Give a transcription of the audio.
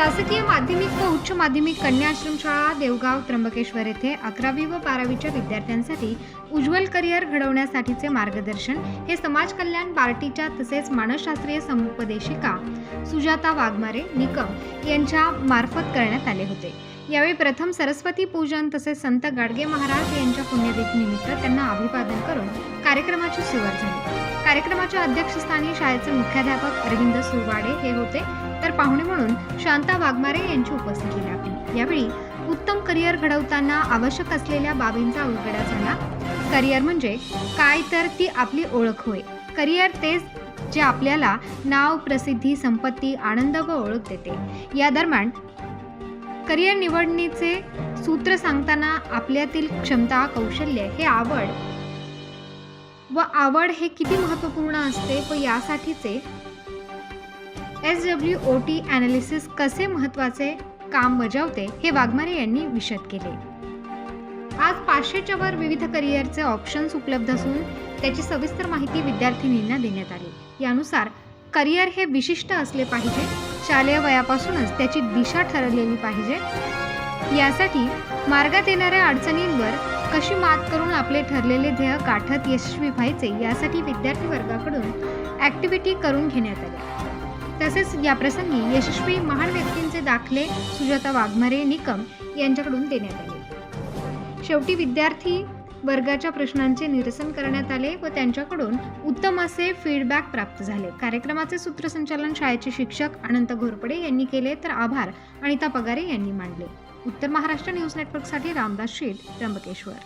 शासकीय माध्यमिक व उच्च माध्यमिक कन्या आश्रमशाळा देवगाव त्र्यंबकेश्वर येथे अकरावी व बारावीच्या विद्यार्थ्यांसाठी उज्ज्वल करिअर घडवण्यासाठीचे मार्गदर्शन हे समाज कल्याण पार्टीच्या तसेच मानसशास्त्रीय समुपदेशिका सुजाता वाघमारे निकम यांच्या मार्फत करण्यात आले होते. यावेळी प्रथम सरस्वती पूजन तसेच संत गाडगे महाराज यांच्या पुण्यतिथीनिमित्त त्यांना अभिवादन करून कार्यक्रमाची सुरुवात झाली. कार्यक्रमाच्या अध्यक्षस्थानी शाळेचे मुख्याध्यापक अरविंद सुरवाडे हे होते. तर पाहुणे म्हणून शांता वाघमारे यांची उपस्थिती लाभली यावेळी उत्तम करिअर घडवताना आवश्यक असलेल्या बाबींचा उलगडा झाला. करिअर म्हणजे काय तर ती आपली ओळख होय. करिअर तेच जे आपल्याला नाव प्रसिद्धी संपत्ती आनंद व ओळख देते. या दरम्यान करिअर निवडणीचे सूत्र सांगताना आपल्यातील क्षमता कौशल्य हे आवड व आवड हे किती महत्त्वपूर्ण असते व यासाठीचे S W O T analysis कसे महत्त्वाचे काम बजावते हे वाघमारे यांनी विशद केले. आज पाचशेच्या वर विविध करिअरचे ऑप्शन्स उपलब्ध असून त्याची सविस्तर माहिती विद्यार्थिनींना देण्यात आली. यानुसार करिअर हे विशिष्ट असले पाहिजे शालेय वयापासूनच त्याची दिशा ठरवलेली पाहिजे. यासाठी मार्गात येणाऱ्या अडचणींवर कशी मात करून आपले ठरलेले ध्येय गाठत यशस्वी व्हायचे यासाठी विद्यार्थी वर्गाकडून ॲक्टिव्हिटी करून घेण्यात आल्या तसेच या प्रसंगी यशस्वी महान व्यक्तींचे दाखले सुजाता वाघमारे निकम यांच्याकडून देण्यात आले. शेवटी विद्यार्थी वर्गाच्या प्रश्नांचे निरसन करण्यात आले व त्यांच्याकडून उत्तम असे फीडबॅक प्राप्त झाले. कार्यक्रमाचे सूत्रसंचालन शाळेचे शिक्षक अनंत घोरपडे यांनी केले तर आभार अनिता पगारे यांनी मांडले उत्तर महाराष्ट्र न्यूज नेटवर्कसाठी रामदास शेठ त्र्यंबकेश्वर.